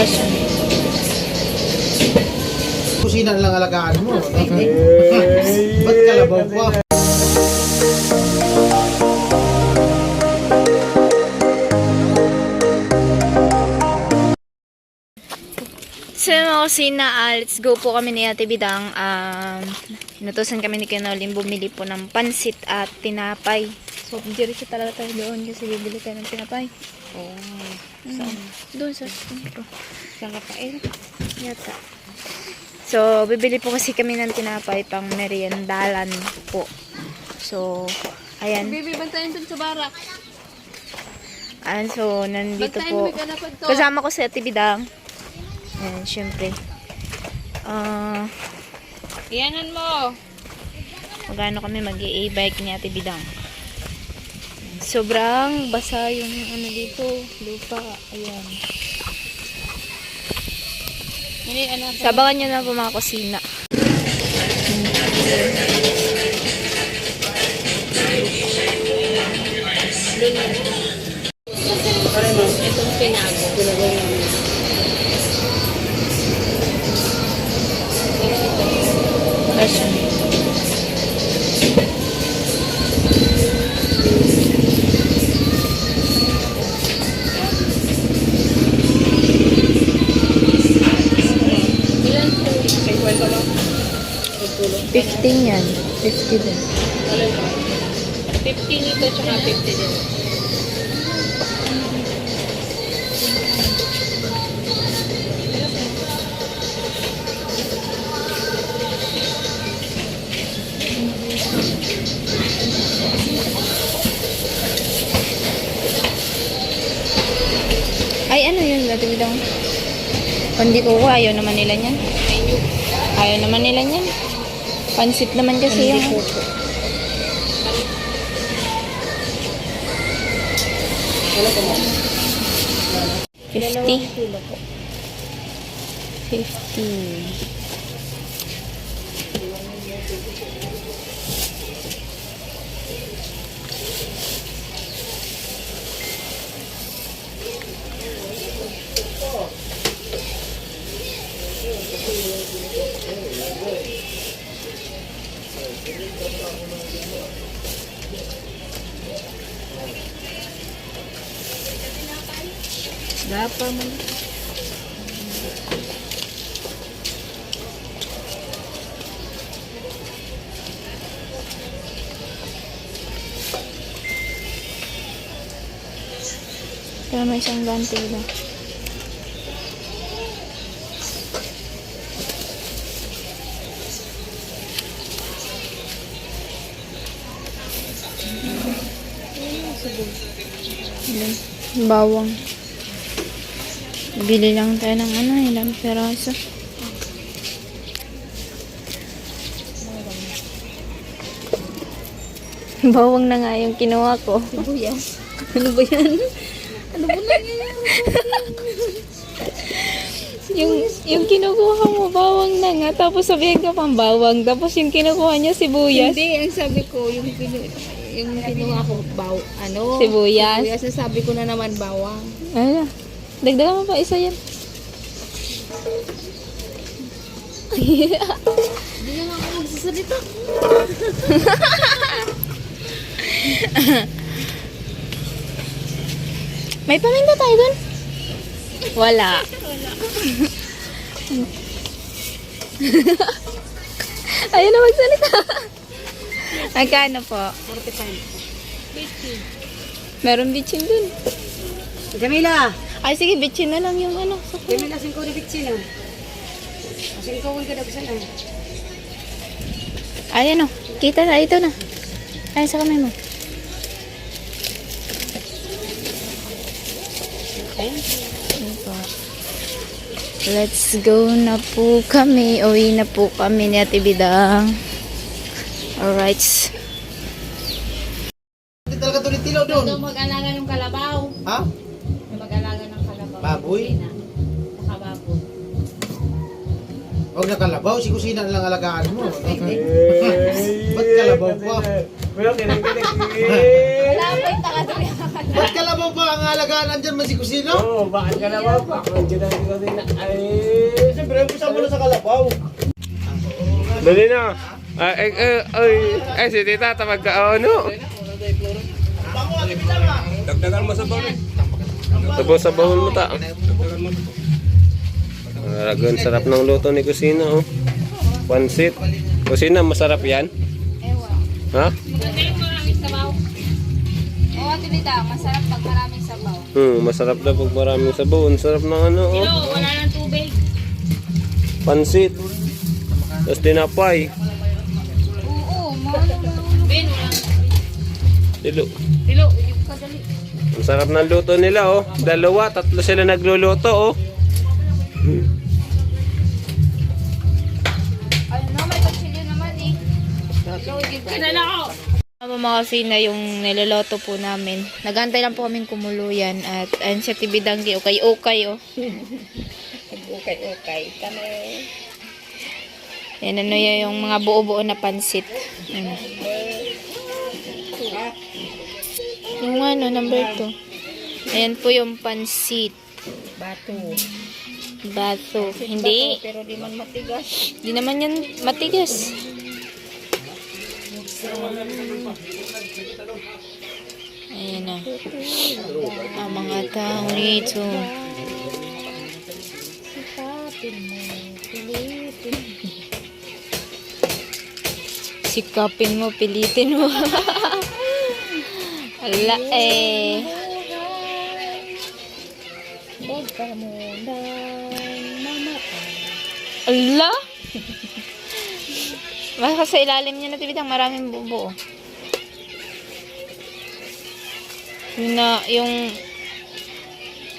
Kasi, Kusina lang alagaan mo. Ba't kalabaw pa? So kusina, ah, let's go po kami ni Ate Bidang. Um, inutusan kami ni Kenolim bumili po ng pansit at tinapay. So, diretso talaga tayo doon kasi bibili tayo ng tinapay. Oo. Saan? Doon sa sentro. Saan ka eh? Yata. So, bibili po kasi kami ng tinapay pang meriendalan po. So, ayan. Baby, bantayan dun sa barak. Ayan, so, nandito po. Kasama ko si Ate Bidang. Ayan, syempre. Ah, Iyanan mo. magano kami mag bike ni Ate Bidang. Sobrang basa yung ano dito, lupa. Ayan. Anak. Sabakan nyo na po mga kusina. Itong 15 yan. 50 din. 50 nito, tsaka 50 din. Ay, ano yun? Ate Bidang? Kung di ko ko, ayaw naman nila yan. Ayaw naman nila yan. Pansit naman kasi yung... Fifty. Fifty. Gapa mo. Pero may isang ganti lang. Bawang. Bili lang tayo ng ano, ilang peraso. Bawang na nga yung kinuha ko. Sibuyas. Ano ba yan? Ano ba nangyayari? Yung, yung kinukuha mo, bawang na nga. Tapos sabihin ka pang bawang. Tapos yung kinukuha niya, sibuyas. Hindi, ang sabi ko, yung pinu yung kinuha ko, baw, ano? Sibuyas. Sibuyas, ang sabi ko na naman bawang. Ano? Dagdagan mo pa isa yan. Hindi naman ako magsasalita. May paminta tayo dun? Wala. Ayun na magsalita. Magkano po? 45. Meron bitchin dun. Jamila, Ay, sige, bitchin na lang yung ano. Jamila singko ni Bitsin ah. Singko ko kada bisan ah. Ayan o. Kita na. Ito na. Ayan sa kamay mo. Let's go na po kami. Uwi na po kami ni Ate Bidang. Alright. Hindi talaga tuloy tilaw doon. Ito mag-alaga ng kalabaw. Ha? May mag-alaga ng kalabaw. Baboy? Kusina. Saka baboy. Huwag na kalabaw, si kusina lang alagaan mo. Ba't kalabaw pa? Wala pa yung Ba't kalabaw pa ang alagaan nandyan man si Kusino? Oo, bakit ka naman pa? Kung dyan ang ikaw din na, ay... Siyempre, umpisa mo na sa kalabaw. Dali na. Ay, ay, ay, ay, ay, si tita, tamag ka, ano? Dagdagan mo sa bawal. Tapos sa bawal mo ta. Aragon, sarap ng luto ni Kusina, oh. Pansit. Kusina, masarap yan? Ha? Magaling maraming sabaw. Oo, masarap pag maraming sabaw. Hmm, masarap daw pag maraming sabaw. Ang sarap ng ano, oh. Hello, wala nang tubig. Pansit. Tapos tinapay. Dilo. Yung kadali. Ang sarap ng luto nila, oh. Dalawa, tatlo sila nagluluto, oh. Ano na, may kutsilyo naman eh. Kinala ko. Ano mga kasina yung niloloto po namin. Nagantay lang po kaming kumuluyan at ayun sa tibidanggi, okay-okay oh. Okay-okay. Kami. Yan ano yan yung mga buo-buo na pansit. Ano. Yung ano, number 2. Ayan po yung pansit. Bato. Bato. Hindi. Pero di man matigas. Hindi naman yan matigas. Ayan na. Ang mga tao rito. Sikapin mo, pilitin mo. Ala eh. Huwag ka muna. Mama. Ala? Baka sa ilalim niya na tibitang maraming bubo. Yun na, yung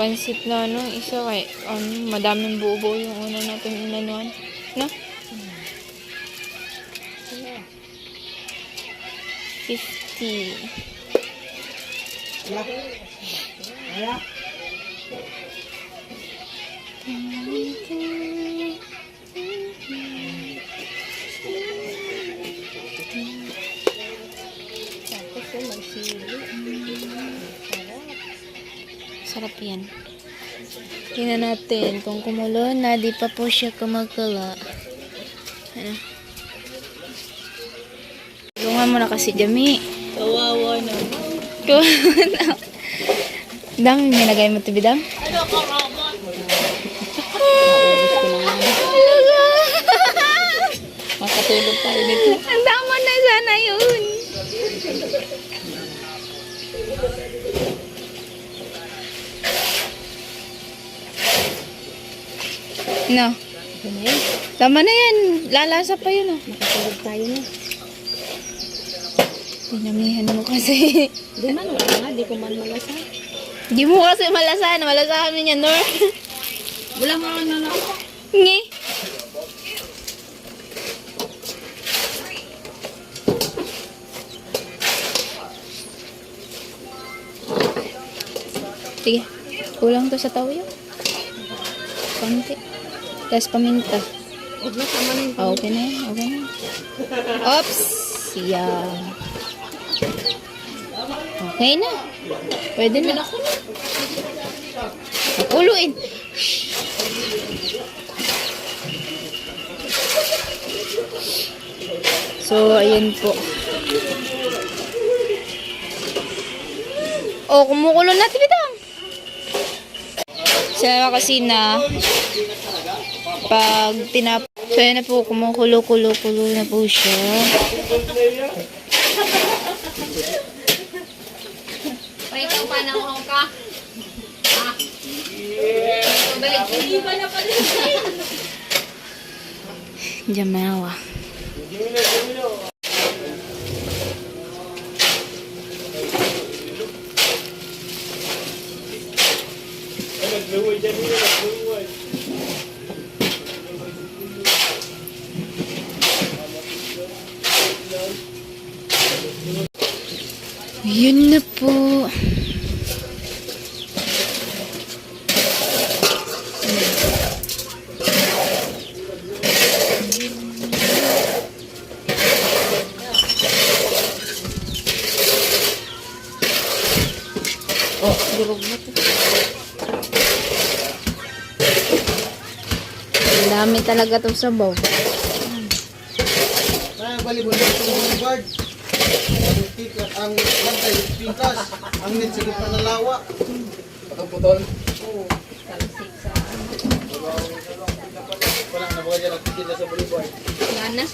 pansit na ano, isa kay, ano, madaming bubo yung una natin inanuan. No? 50. Tapos yung magsili. Sarap yan. Tingnan natin kung kumulo na, di pa po siya kumakala. Ano? Tulungan mo na kasi, Jami. Kawawa na. Na. Dang, nilagay mo ito, Bidang? Ano ka, robot? Makatulog tayo dito. Ang tama na sana yun. No. Ano? Tama na yan. Lalasa pa yun, oh. Makatulog tayo na. Pinamihan mo kasi. Di man, wala. Di ko man malasa. Di mo kasi malasahan. Malasahan mo niya, Nor. Wala na lang. Ngi. Sige. Kulang to sa tayo. Konti. Tapos paminta. Ah, okay na yan. Okay na. Oops. Yan. Okay na. Pwede na. Pakuluin. So, ayan po. Oh, kumukulo na, tibitang. Sa kasi na pag tinap... So, ayan na po, kumukulo-kulo-kulo na po siya. Pa na ka. Ah. Balik. Hindi ba na pala? Jamawa. Yun na po. Oh, durog na to. Ang dami talaga itong sabaw. Ah, balibon na itong boulevard. Ang tikas, ang lantay, tikas, ang net sa panalawa. Pataputol. Oo. Talsik sa ano. Wala na ba dyan nagtitinda sa boulevard? Gana.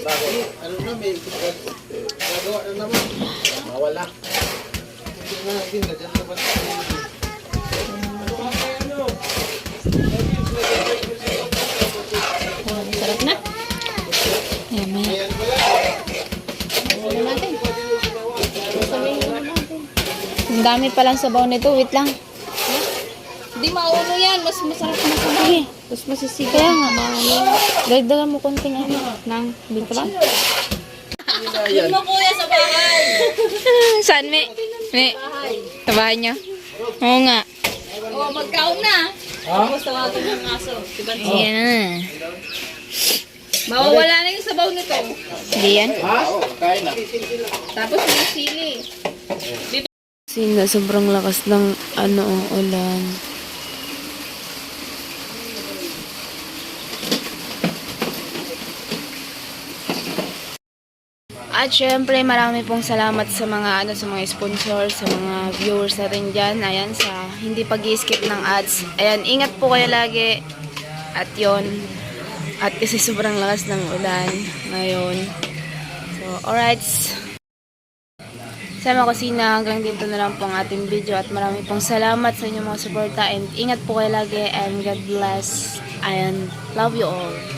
Bago. Ano na, may nagawa na naman. Mawala. Hindi na, hindi na dyan naman. Sarap na. Ayan, may. Ayan natin. Ang dami palang sabaw nito. Wait lang. Hindi mauno yan. Mas masarap na sabaw. Sige. Mas masisig. Kaya nga, maano. Dagdagan mo konting ano. Ng dito ba? Yun mo kuya sa bahay. Saan, me? Me? Sa bahay niyo? Oo nga. O, magkaon na. Gusto nga ito ng aso. Diba? Ayan na. Mawawala na yung sabaw nito. Hindi yan. Tapos may sili. Kasi na sobrang lakas ng ano, ulan. At syempre, marami pong salamat sa mga ano sa mga sponsors, sa mga viewers natin dyan. Ayan, sa hindi pag skip ng ads. Ayan, ingat po kayo lagi. At yon At kasi sobrang lakas ng ulan ngayon. So, alright. Sa mga kusina, hanggang dito na lang po ang ating video at marami pong salamat sa inyong mga suporta and ingat po kayo lagi and God bless and love you all.